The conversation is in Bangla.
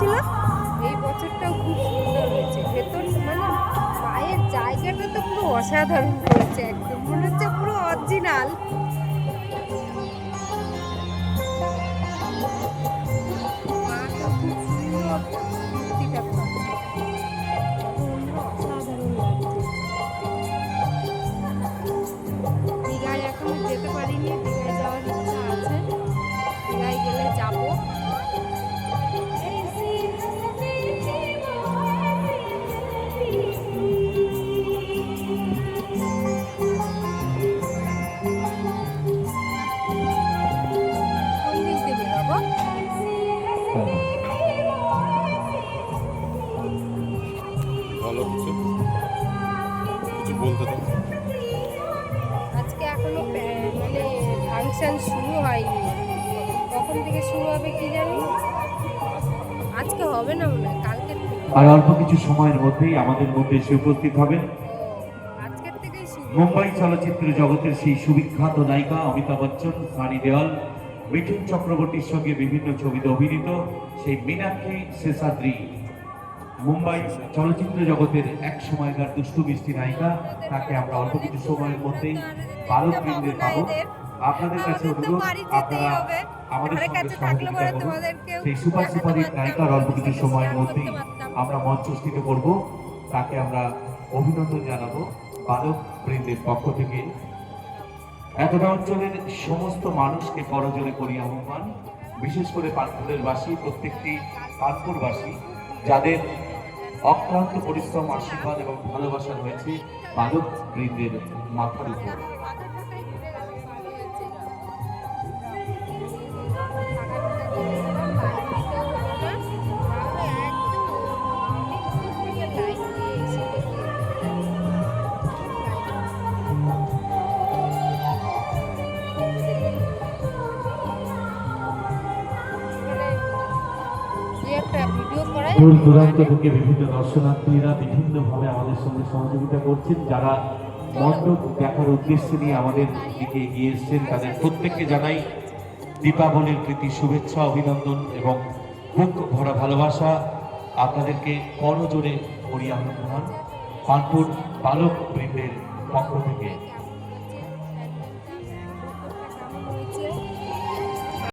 হয়েছিল এই বছরটাও খুব সুন্দর হয়েছে। ভেতর মানে পায়ের জায়গাটা তো পুরো অসাধারণ হয়েছে একদম। মনে হচ্ছে পুরো অরিজিনাল ভালো কিছু কিছু বলতে দাও আজকে এখনও মানে ফাংশন শুরু হয়নি। কখন থেকে শুরু হবে কি জানি? আজকে হবে না মনে হয় কালকের আর অল্প কিছু সময়ের মধ্যেই আমাদের মধ্যে এসে উপস্থিত হবেন। মুম্বাই চলচ্চিত্র জগতের সেই সুবিখ্যাত নায়িকা অমিতাভ বচ্চন সানি দেওয়াল মিঠুন চক্রবর্তীর সঙ্গে বিভিন্ন ছবিতে অভিনীত সেই মীনাক্ষী শেষাদ্রি, মুম্বাই চলচ্চিত্র জগতের এক সময়কার দুষ্টু মিষ্টি নায়িকা। তাকে আমরা অল্প কিছু সময়ের মধ্যেই বালক বৃন্দের পাবো। আপনাদের কাছে অনুরোধ, আপনারা আমাদের সঙ্গে সহযোগিতা করুন। সেই সুপার দেখাতে সুপার হিট নায়িকার অল্প কিছু সময়ের মধ্যেই। আমরা মঞ্চস্থিত করব। তাকে আমরা অভিনন্দন জানাব বালক বৃন্দের পক্ষ থেকে। এতটা অঞ্চলের সমস্ত মানুষকে করজোরে করি আহ্বান বিশেষ করে পানপুরের বাসী, প্রত্যেকটি পানপুরবাসী যাদের অক্লান্ত পরিশ্রম, আশীর্বাদ এবং ভালোবাসা রয়েছে বালক বৃন্দের মাথার উপর। একটা ভিডিও করাই দূর দূরান্ত থেকে বিভিন্ন দর্শনার্থীরা বিভিন্নভাবে আমাদের সঙ্গে সহযোগিতা করছেন। যারা মণ্ডপ দেখার উদ্দেশ্যে নিয়ে আমাদের দিকে এগিয়ে এসছেন তাদের প্রত্যেককে জানাই দীপাবলির প্রীতি শুভেচ্ছা অভিনন্দন এবং বুক ভরা ভালোবাসা। আপনাদেরকে করজোরে করি আহ্বান পানপুর বালক বৃন্দের পক্ষ থেকে।